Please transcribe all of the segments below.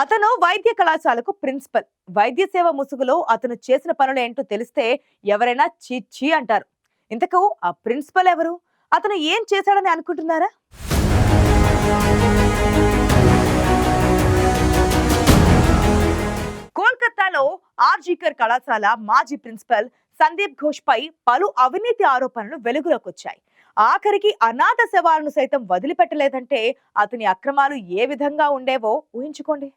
అతను వైద్య కళాశాలకు ప్రిన్సిపల్. వైద్య సేవ ముసుగులో అతను చేసిన పనులు ఏంటో తెలిస్తే ఎవరైనా చీచి అంటారు. ఇంతకు ఆ ప్రిన్సిపల్ ఎవరు? అతను ఏం చేశాడని అనుకుంటున్నారా? కోల్కతాలో ఆర్జీకర్ కళాశాల మాజీ ప్రిన్సిపల్ సందీప్ ఘోష్ పై పలు అవినీతి ఆరోపణలు వెలుగులోకి వచ్చాయి. ఆఖరికి అనాథ శవాలను సైతం వదిలిపెట్టలేదంటే అతని అక్రమాలు ఏ విధంగా ఉండేవో ఊహించుకోండి.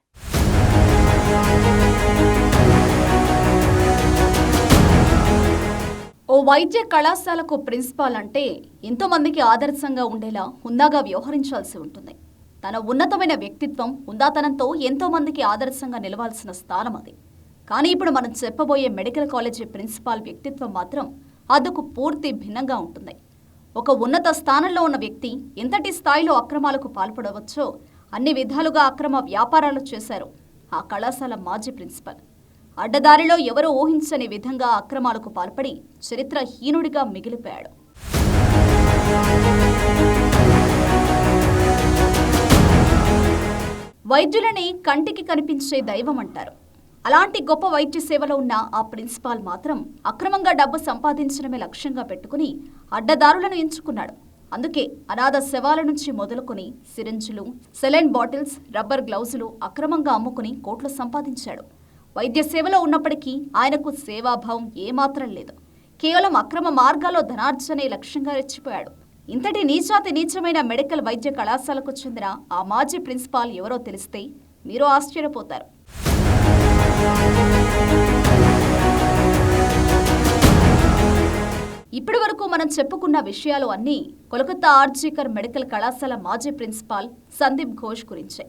ఓ వైద్య కళాశాలకు ప్రిన్సిపాల్ అంటే ఎంతోమందికి ఆదర్శంగా ఉండేలా హుందాగా వ్యవహరించాల్సి ఉంటుంది. తన ఉన్నతమైన వ్యక్తిత్వం హుందాతనంతో ఎంతోమందికి ఆదర్శంగా నిలవాల్సిన స్థానం అది. కానీ ఇప్పుడు మనం చెప్పబోయే మెడికల్ కాలేజీ ప్రిన్సిపాల్ వ్యక్తిత్వం మాత్రం అందుకు పూర్తి భిన్నంగా ఉంటుంది. ఒక ఉన్నత స్థానంలో ఉన్న వ్యక్తి ఎంతటి స్థాయిలో అక్రమాలకు పాల్పడవచ్చో అన్ని విధాలుగా అక్రమ వ్యాపారాలు చేశారు. ఆ కళాశాల మాజీ ప్రిన్సిపల్. అడ్డదారిలో ఎవరూ ఊహించని విధంగా అక్రమాలకు పాల్పడి చరిత్రహీనుడిగా మిగిలిపోయాడు. వైద్యులని కంటికి కనిపించే దైవం అంటారు. అలాంటి గొప్ప వైద్య సేవలో ఉన్న ఆ ప్రిన్సిపాల్ మాత్రం అక్రమంగా డబ్బు సంపాదించడమే లక్ష్యంగా పెట్టుకుని అడ్డదారులను ఎంచుకున్నాడు. అందుకే అనాథ శవాల నుంచి మొదలుకొని సిరింజులు సెలైన్ బాటిల్స్ రబ్బర్ గ్లౌజులు అక్రమంగా అమ్ముకుని కోట్లు సంపాదించాడు. వైద్య సేవలో ఉన్నప్పటికీ ఆయనకు సేవాభావం ఏమాత్రం లేదు. కేవలం అక్రమ మార్గాల్లో ధనార్జనే లక్ష్యంగా రెచ్చిపోయాడు. ఇంతటి నీచాతి నీచమైన మెడికల్ వైద్య కళాశాలకు చెందిన ఆ మాజీ ప్రిన్సిపాల్ ఎవరో తెలిస్తే మీరు ఆశ్చర్యపోతారు. ఇప్పటి వరకు మనం చెప్పుకున్న విషయాలు అన్నీ కోలకత్తా ఆర్జీకర్ మెడికల్ కళాశాల మాజీ ప్రిన్సిపాల్ సందీప్ ఘోష్ గురించే.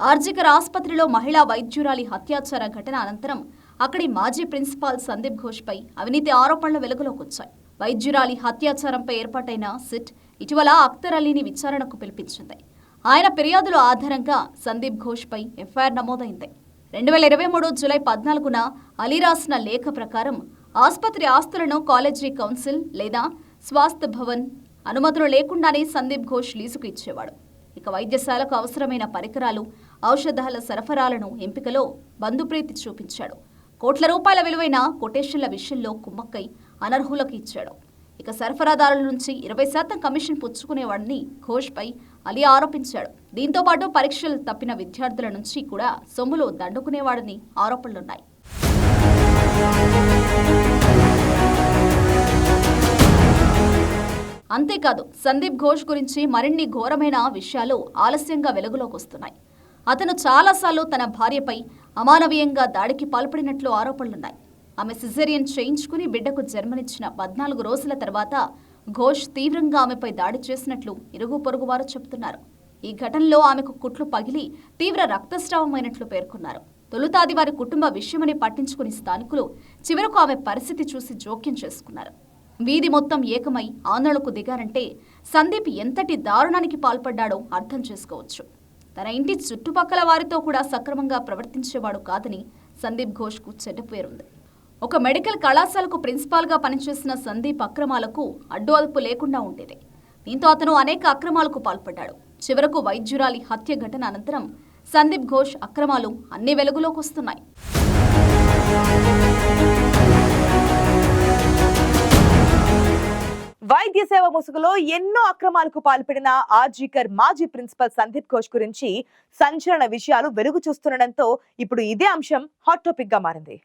ఆర్జికర్ ఆసుపత్రిలో మహిళా వైద్యురాలి హత్యాచార ఘటన అనంతరం అక్కడి మాజీ ప్రిన్సిపాల్ సందీప్ ఘోష్పై అవినీతి ఆరోపణలు వెలుగులోకి వచ్చాయి. వైద్యురాలి హత్యాచారంపై ఏర్పాటైన సిట్ ఇటీవల అఖ్తర్ అలీని విచారణకు పిలిపించింది. ఆయన ఫిర్యాదుల ఆధారంగా సందీప్ ఘోష్పై ఎఫ్ఐఆర్ నమోదైంది. రెండు వేల ఇరవై మూడు జూలై పద్నాలుగున అలీ రాసిన లేఖ ప్రకారం ఆసుపత్రి ఆస్తులను కాలేజీ కౌన్సిల్ లేదా స్వాస్థ్య భవన్ అనుమతులు లేకుండానే సందీప్ ఘోష్ లీజుకు ఇచ్చేవాడు. ఇక వైద్యశాలకు అవసరమైన పరికరాలు ఔషధాల సరఫరాలను ఎంపికలో బంధుప్రీతి చూపించాడు. కోట్ల రూపాయల విలువైన కొటేషన్ల విషయంలో కుమ్మక్కై అనర్హులకు ఇచ్చాడు. ఇక సరఫరాదారుల నుంచి ఇరవై శాతం కమిషన్ పుచ్చుకునేవాడిని ఘోష్పై అలీ ఆరోపించాడు. దీంతో పాటు పరీక్షలు తప్పిన విద్యార్థుల నుంచి కూడా సొమ్ములు దండుకునేవాడని ఆరోపణలున్నాయి. అంతేకాదు సందీప్ ఘోష్ గురించి మరిన్ని ఘోరమైన విషయాలు ఆలస్యంగా వెలుగులోకి వస్తున్నాయి. అతను చాలాసార్లు తన భార్యపై అమానవీయంగా దాడికి పాల్పడినట్లు ఆరోపణలున్నాయి. ఆమె సిజేరియన్ చేయించుకుని బిడ్డకు జన్మనిచ్చిన పద్నాలుగు రోజుల తర్వాత ఘోష్ తీవ్రంగా ఆమెపై దాడి చేసినట్లు ఇరుగు పొరుగు వారు చెబుతున్నారు. ఈ ఘటనలో ఆమెకు కుట్లు పగిలి తీవ్ర రక్తస్రావమైనట్లు పేర్కొన్నారు. తొలుతాది వారి కుటుంబ విషయమని పట్టించుకుని స్థానికులు చివరకు ఆమె పరిస్థితి చూసి జోక్యం చేసుకున్నారు. వీధి మొత్తం ఏకమై ఆందోళనకు దిగారంటే సందీప్ ఎంతటి దారుణానికి పాల్పడ్డాడో అర్థం చేసుకోవచ్చు. తన ఇంటి చుట్టుపక్కల వారితో కూడా సక్రమంగా ప్రవర్తించేవాడు కాదని సందీప్ ఘోష్కు చెడ్డ పేరుంది. ఒక మెడికల్ కళాశాలకు ప్రిన్సిపాల్గా పనిచేసిన సందీప్ అక్రమాలకు అడ్డు అదుపు లేకుండా ఉండేది. దీంతో అతను అనేక అక్రమాలకు పాల్పడ్డాడు. చివరకు వైద్యురాలి హత్య ఘటన అనంతరం సందీప్ ఘోష్ అక్రమాలు అన్ని వెలుగులోకి వస్తున్నాయి. వైద్య సేవ ముసుగులో ఎన్నో అక్రమాలకు పాల్పడిన ఆర్జీకర్ మాజీ ప్రిన్సిపల్ సందీప్ ఘోష్ గురించి సంచలన విషయాలు వెలుగు చూస్తుండటంతో ఇప్పుడు ఇదే అంశం హాట్ టాపిక్గా మారింది.